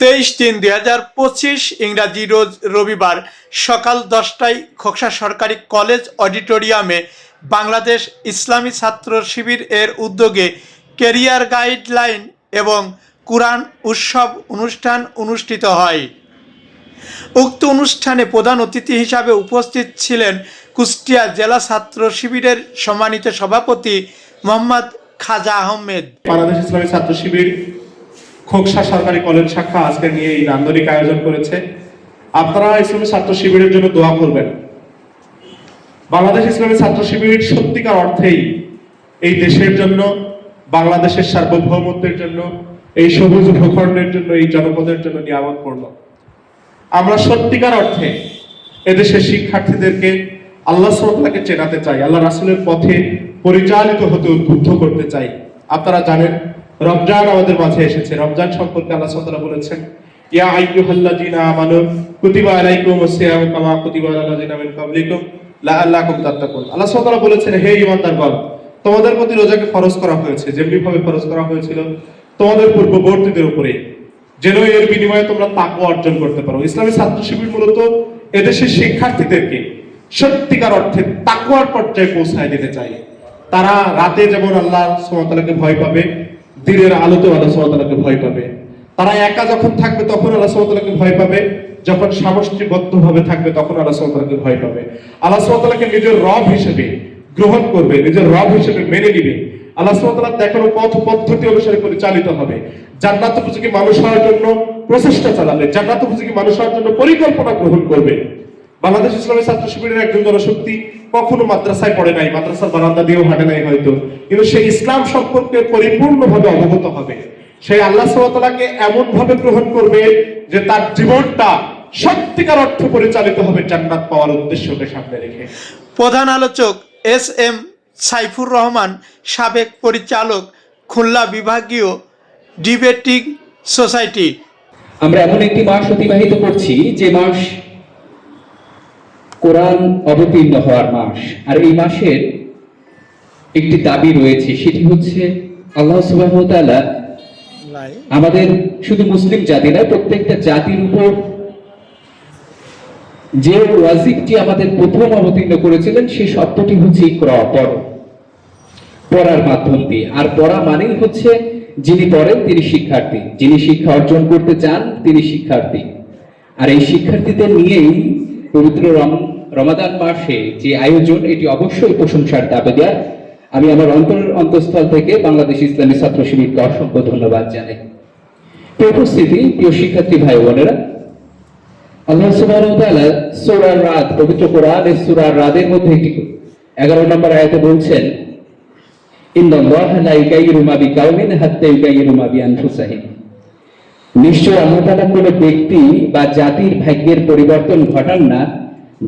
তেইশ তিন দুই হাজার পঁচিশ ইংরাজি রোজ রবিবার সকাল দশটায় খোকসা সরকারি কলেজ অডিটোরিয়ামে বাংলাদেশ ইসলামী ছাত্র শিবির এর উদ্যোগে কেরিয়ার গাইডলাইন এবং কুরআন উৎসব অনুষ্ঠান অনুষ্ঠিত হয়। উক্ত অনুষ্ঠানে প্রধান অতিথি হিসাবে উপস্থিত ছিলেন কুষ্টিয়া জেলা ছাত্র শিবিরের সম্মানিত সভাপতি মোহাম্মদ খাজা আহমেদ। বাংলাদেশ ইসলামী ছাত্র শিবির খোকসা সরকারি কলেজ শাখা আজকে নিয়ে এই নান্দনিক আয়োজন করেছে। আপনারা ইসলামী ছাত্র শিবিরের জন্য দোয়া করবেন। বাংলাদেশ ইসলামী ছাত্র শিবির সত্যিকার অর্থেই এই দেশের জন্য, বাংলাদেশের সার্বভৌমত্বের জন্য, এই সবুজ ভূখণ্ডের জন্য, এই জনপদের জন্য নিয়ামতপূর্ণ আমরা সত্যিকার অর্থে এদেশের শিক্ষার্থীদেরকে আল্লাহ সাল্লাহকে চেনাতে চাই, আল্লাহ রাসুলের পথে পরিচালিত হতে উদ্বুদ্ধ করতে চাই। আপনারা জানেন রমজান আমাদের মাঝে এসেছে। রমজান সম্পর্কে আল্লাহ সাল্লাহ বলেছেন, ইয়া আইয়ুহাল্লাযীনা আমানু, কুতিবা আলাইকুমুস সিয়ামু কামা কুতিবা আলাল লাযীনা মিন ক্বাবলিকুম লাআল্লাকুম তাত্তাকুন। আল্লাহ সাল্লাহ বলেছেন, হে ঈমানদারগণ, তোমাদের প্রতি রোজাকে ফরজ করা হয়েছে যেমনি ভাবে ফরজ করা হয়েছিল তোমাদের পূর্ববর্তীদের উপরে যেন এর বিনিময়ে তোমরা তাকওয়া অর্জন করতে পারো। ইসলামী ছাত্র শিবির মূলত এদেশের শিক্ষার্থীদেরকে সত্যিকার অর্থে তাকওয়ার পর্যায়ে পৌঁছায় দিতে চাই তারা রাতে যেমন আল্লাহ সুবহানাহু ভয় পাবে দিনের আলোতেও আল্লাহ সুবহানাহু ভয় পাবে। তারা একা যখন থাকবে তখন আল্লাহ সুবহানাহু ভয় পাবে। যখন সামষ্টিবদ্ধ ভাবে থাকবে তখন আল্লাহ সুবহানাহু ভয় পাবে। আল্লাহ সুবহানাহু নিজের রব হিসেবে গ্রহণ করবে, নিজের রব হিসেবে মেনে নিবে। আল্লাহ সুবহানাহু দেখানো পথ, পদ্ধতি অনুসারে পরিচালিত হবে। জান্নাত উপযোগী মানুষ হওয়ার জন্য প্রচেষ্টা চালাবে, জান্নাত উপযোগী মানুষ হওয়ার জন্য পরিকল্পনা গ্রহণ করবে। বাংলাদেশ ইসলামী ছাত্র শিবিরের একজন জনশক্তি কখনো মাদ্রাসায় পড়ে নাই মাদ্রাসার বারান্দা দিয়েও হাঁটে নাই হয়তো। কিন্তু সেই ইসলাম সম্পর্কে পরিপূর্ণভাবে অবগত হবে। সেই আল্লাহ সাল্লাহকে এমন ভাবে গ্রহণ করবে যে তার জীবনটা সত্যিকার অর্থে পরিচালিত হবে জান্নাত পাওয়ার উদ্দেশ্যকে সামনে রেখে। প্রধান আলোচক এস এম সাইফুর রহমান সাবেক পরিচালক খুলনা বিভাগীয় ডিবেটিং সোসাইটি। আমরা এমন একটি মাস অতিবাহিত করছি যে মাস কোরআন অবতীর্ণ হওয়ার মাস। আর এই মাসের একটি দাবি রয়েছে সেটি হচ্ছে আল্লাহ সুবাহ আমাদের শুধু মুসলিম জাতি নয় প্রত্যেকটা জাতির উপর যে ওয়াজিবটি আমাদের প্রথম অবতীর্ণ করেছিলেন সে শব্দটি হচ্ছে ইকরা পড়ো। পড়ার মাধ্যম দিয়ে। আর পড়া মানেই হচ্ছে যিনি পড়েন তিনি শিক্ষার্থী। যিনি শিক্ষা অর্জন করতে চান তিনি শিক্ষার্থী। আর এই শিক্ষার্থীদের নিয়েই পবিত্র রম- রমাদান মাসে যে আয়োজন, এটি অবশ্যই প্রশংসার দাবিদার আমি আমার অন্তরের অন্তঃস্থল থেকে বাংলাদেশ ইসলামী ছাত্র শিবিরকে অসংখ্য ধন্যবাদ জানাই। প্রিয় উপস্থিতি প্রিয় শিক্ষার্থী ভাই বোনেরা, আল্লাহ সুবহানাহু ওয়া তাআলা সূরা রাদ, পবিত্র কোরআনের সূরা রাদের মধ্যে একটি 11 নম্বর আয়াতে বলছেন, ইন্নাল্লাহা লা ইউগাইয়িরু মা বিকাউমিন হাত্তা ইউগাইয়িরু মা বিআনফুসিহিম। নিশ্চয় আল্লাহ তাআলা কোনো ব্যক্তি বা জাতির ভাগ্যের পরিবর্তন ঘটান না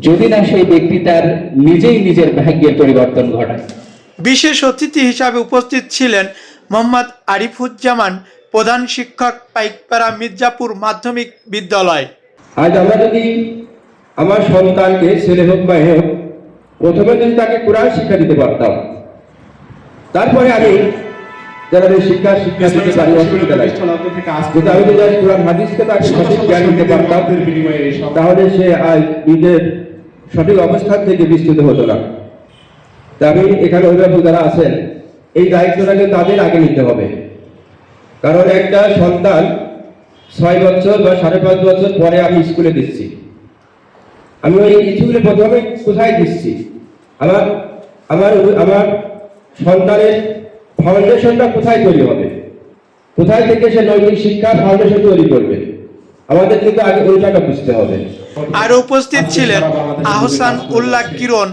যদি না সেই ব্যক্তি তার নিজেই নিজের ভাগ্যের পরিবর্তন ঘটায়। বিশেষ অতিথি হিসাবে উপস্থিত ছিলেন মোহাম্মদ আরিফুজ্জামান প্রধান শিক্ষক পাইকপাড়া মির্জাপুর মাধ্যমিক বিদ্যালয়। আজ আমরা যদি আমার সন্তানকে ছেলে হোক বা হোক প্রথমে যদি তাকে কোরআন শিক্ষা দিতে পারতাম তারপরে আমি যারা এই শিক্ষা শিক্ষা দিতে পারি অসুবিধা নাই যদি আমি যদি আজ কোরআন হাদিসকে তাকে সঠিক জ্ঞান দিতে পারতাম। তাহলে সে আজ নিজের সঠিক অবস্থান থেকে বিস্তৃত হতো না। তা আমি এখানে অভিভাবক যারা আছেন এই দায়িত্বটাকে তাদের আগে নিতে হবে। কারণ একটা সন্তান ছয় বছর বা সাড়ে পাঁচ বছর পরে আমি স্কুলে দিচ্ছি। আমি ওই স্কুলে প্রথমে কোথায় দিচ্ছি? আমার আমার আমার সন্তানের ফাউন্ডেশনটা কোথায় তৈরি হবে? কোথায় থেকে সে নৈতিক শিক্ষার ফাউন্ডেশন তৈরি করবে? আমাদের কিন্তু আগে ওইটাকে বুঝতে হবে। আরও উপস্থিত ছিলেন আহসান উল্লাহ কিরণ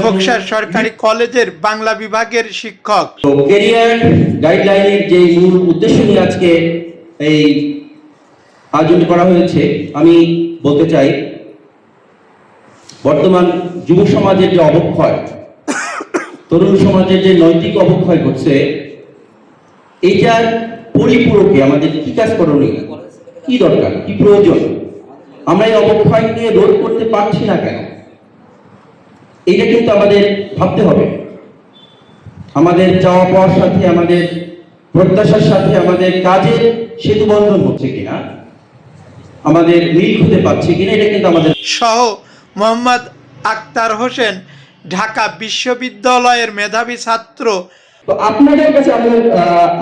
খোকসা সরকারি কলেজের বাংলা বিভাগের শিক্ষক। তো কেরিয়ার গাইডলাইনের যে মূল উদ্দেশ্য নিয়ে আজকে এই আয়োজনটি করা হয়েছে আমি বলতে চাই বর্তমান যুব সমাজের যে অবক্ষয় তরুণ সমাজের যে নৈতিক অবক্ষয় ঘটছে এইটার পরিপূরকে আমাদের কি কাজ করণীয়? কি দরকার? কি প্রয়োজন? আমরা এই অবক্ষয়কে রোধ করতে পারছি না কেন? এটা কিন্তু আমাদের ভাবতে হবে। আমাদের চাওয়া পাওয়ার সাথে, আমাদের প্রত্যাশার সাথে, আমাদের কাজের সেতু বন্ধন হচ্ছে কিনা? আমাদের মিল হতে পারছে কিনা? এটা কিন্তু আমাদের সহ মোহাম্মদ আক্তার হোসেন ঢাকা বিশ্ববিদ্যালয়ের মেধাবী ছাত্র। তো আপনাদের কাছে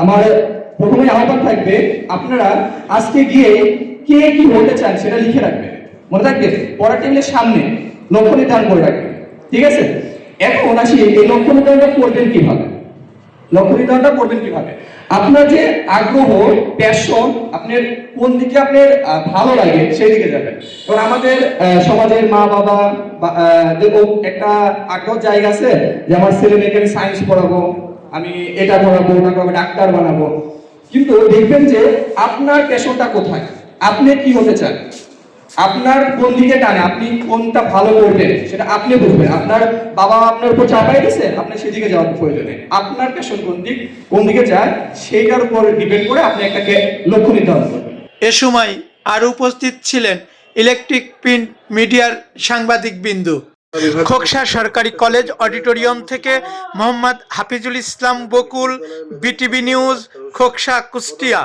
আমার প্রথমে আহ্বান থাকবে, আপনারা আজকে গিয়ে কে কি হতে চান সেটা লিখে রাখবেন। মনে রাখবেন পড়ার টেবিলের সামনে লক্ষ্য নির্ধারণ করে রাখবেন। ঠিক আছে? এখন আসি, এই লক্ষ্য নির্ধারণটা করবেন কীভাবে? লক্ষ্য নির্ধারণটা করবেন কীভাবে? আপনার যে আগ্রহ প্যাশন আপনার কোন দিকে আপনার ভালো লাগে, সেই দিকে যাবেন। এবার আমাদের সমাজের মা বাবা একটা আগ্রহ জায়গা আছে যে আমার ছেলে মেয়েকে আমি সায়েন্স পড়াবো, আমি এটা করাবো ওটা করাবো ডাক্তার বানাবো। কিন্তু দেখবেন যে আপনার প্যাশনটা কোথায়? আপনি কি হতে চান? আপনার কোন দিকে টানে? আপনি কোনটা ভালো করবেন? সেটা আপনি বুঝবেন। আপনার বাবা আপনার উপর চাপাই দিছে আপনি সেদিকে যাওয়ার প্রয়োজন। আপনার প্যাশন কোন দিক, কোন দিকে যায়, সেইটার উপর ডিপেন্ড করে আপনি একটাকে লক্ষ্য নির্ধারণ করবেন। এ সময় আরও উপস্থিত ছিলেন ইলেকট্রিক প্রিন্ট মিডিয়ার সাংবাদিক বিন্দু। খোকসা সরকারি কলেজ অডিটোরিয়াম থেকে মোহাম্মদ হাফিজুল ইসলাম বকুল, বিটিভি নিউজ, খোকসা কুষ্টিয়া।